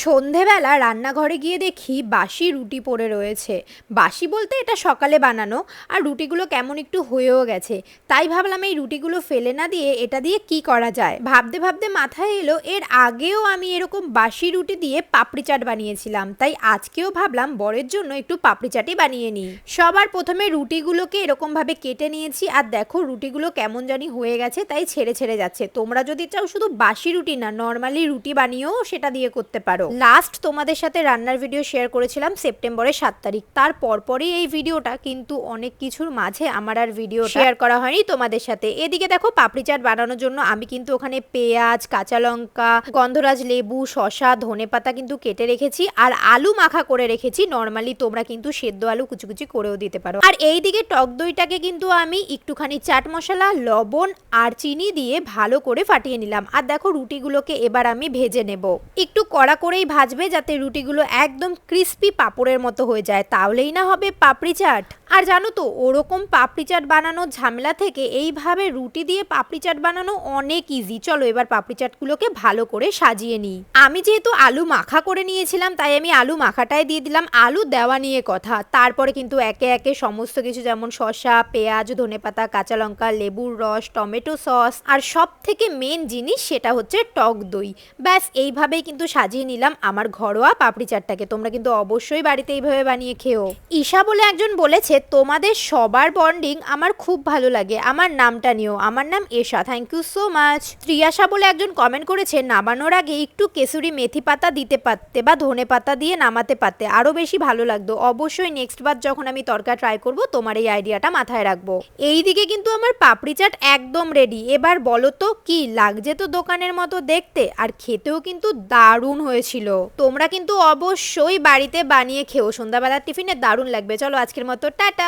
সন্ধেবেলা রান্নাঘরে গিয়ে দেখি বাসি রুটি পড়ে রয়েছে। বাসি বলতে এটা সকালে বানানো, আর রুটিগুলো কেমন একটু হয়েও গেছে। তাই ভাবলাম এই রুটিগুলো ফেলে না দিয়ে এটা দিয়ে কি করা যায়? ভাবতে ভাবতে মাথায় এলো, এর আগেও আমি এরকম বাসি রুটি দিয়ে পাপড়ি চাট বানিয়েছিলাম। তাই আজকেও ভাবলাম বরের জন্য একটু পাপড়ি চাটই বানিয়ে নিই। সবার প্রথমে রুটিগুলোকে এরকমভাবে কেটে নিয়েছি, আর দেখো রুটিগুলো কেমন জানি হয়ে গেছে, তাই ছেড়ে ছেড়ে যাচ্ছে। তোমরা যদি চাও শুধু বাসি রুটি না, নর্মালি রুটি বানিয়েও সেটা দিয়ে করতে পারো। লাস্ট তোমাদের সাথে রান্নার ভিডিও শেয়ার করেছিলাম সেপ্টেম্বরের সাত তারিখ। তার পরপরই এই ভিডিওটা কিন্তু অনেক কিছুর মাঝে আমার আর ভিডিও শেয়ার করা হয়নি তোমাদের সাথে। এদিকে দেখো পাপড়ি চাট বানানোর জন্য আমি কিন্তু ওখানে পেঁয়াজ কাঁচা লঙ্কা গন্ধরাজ লেবু শসা ধনে পাতা কিন্তু কেটে রেখেছি আর আলু মাখা করে রেখেছি। নর্মালি তোমরা কিন্তু সেদ্ধ আলু কুচি কুচি করেও দিতে পারো। আর এই দিকে টক দইটাকে কিন্তু আমি একটুখানি চাট মশলা লবণ আর চিনি দিয়ে ভালো করে ফাটিয়ে নিলাম। আর দেখো রুটিগুলোকে এবার আমি ভেজে নেব। একটু কড়া করেই ভাজবে যাতে রুটিগুলো একদম ক্রিস্পি পাপড়ের মতো হয়ে যায়। তাহলেই না হবে পাপড়ি চাট। আর জানো তো, ওরকম পাপড়ি চাট বানানোর ঝামেলা থেকে এইভাবে রুটি দিয়ে পাপড়ি চাট বানানো অনেক ইজি চলো এবার পাপড়ি চাটগুলোকে ভালো করে সাজিয়ে নিই। আমি যেহেতু আলু মাখা করে নিয়েছিলাম, তাই আমি আলু মাখাটাই দিয়ে দিলাম। আলু দেওয়া নিয়ে কথা। তারপরে কিন্তু একে একে সমস্ত কিছু যেমন শসা, পেঁয়াজ, ধনেপাতা, কাঁচা লঙ্কা, লেবুর রস, টমেটো সস, আর সব থেকে মেন জিনিস সেটা হচ্ছে টক দই। ব্যাস, এইভাবেই কিন্তু সাজিয়ে নিলাম আমার ঘরোয়া পাপড়ি চাটটাকে। তোমরা কিন্তু অবশ্যই বাড়িতে এইভাবে বানিয়ে খেও। ঈশা বলে একজন বলেছে তোমাদের সবার বন্ডিং আমার খুব ভালো লাগে। আমার নামটা নিও। আমার নাম Esha. Thank you so much Triyasha বলে একজন কমেন্ট করেছে, নামানোর আগে একটু কেসুরি মেথি পাতা দিতে পারতে বা ধনে পাতা দিয়ে নামাতে পারতে আরও বেশি ভালো লাগতো। অবশ্যই নেক্সট বার যখন আমি তরকা ট্রাই করব, তোমার এই আইডিয়াটা মাথায় রাখব। এইদিকে কিন্তু আমার পাপড়ি চাট একদম রেডি এবার বলো তো, কি লাগছে তো দোকানের মতো দেখতে? আর খেতেও কিন্তু দারুণ হয়েছিল। তোমরা কিন্তু অবশ্যই বাড়িতে বানিয়ে খেও। সন্ধ্যাবেলার টিফিনে দারুণ লাগবে। চলো আজকের মতো, টাটা। とう